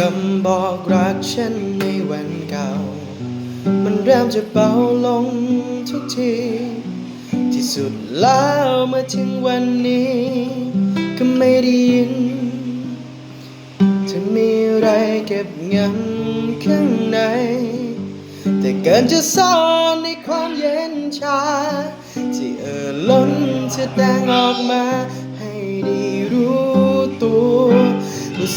คำบอกรักฉันในวันเก่า มันเริ่มจะเบาลงทุกที ที่สุดแล้วมาถึงวันนี้ ก็ไม่ได้ยินจะมีอะไรเก็บงำข้างใน แต่เกินจะซ่อนในความเย็นชา ที่เอ่อล้นจะแสดงออกมา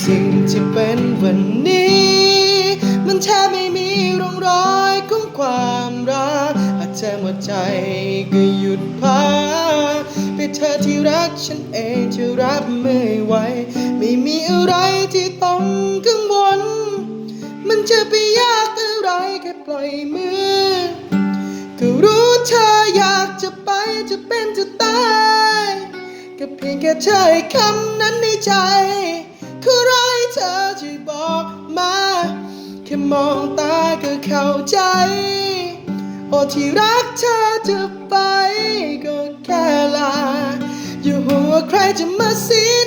สิ่งที่เป็นวันนี้ มันแทบไม่มีร่องรอยของความรักอาจจะหมดใจก็หยุดพักไปเธอที่รักฉันเองจะรับไม่ไหวไม่มีอะไรที่ต้องกังวล มันจะไปยากอะไรแค่ปล่อยมือ ก็รู้เธออยากจะไปจะเป็นจะตายก็เพียงแค่เธอให้คำนั้นในใจ คือไรเธอช่บอกมา แค่มองตาก็เข้าใจ โอ้ที่รักเธอจะไปก็แค่ลา อยู่หัวใครจะมาสียน้ำตา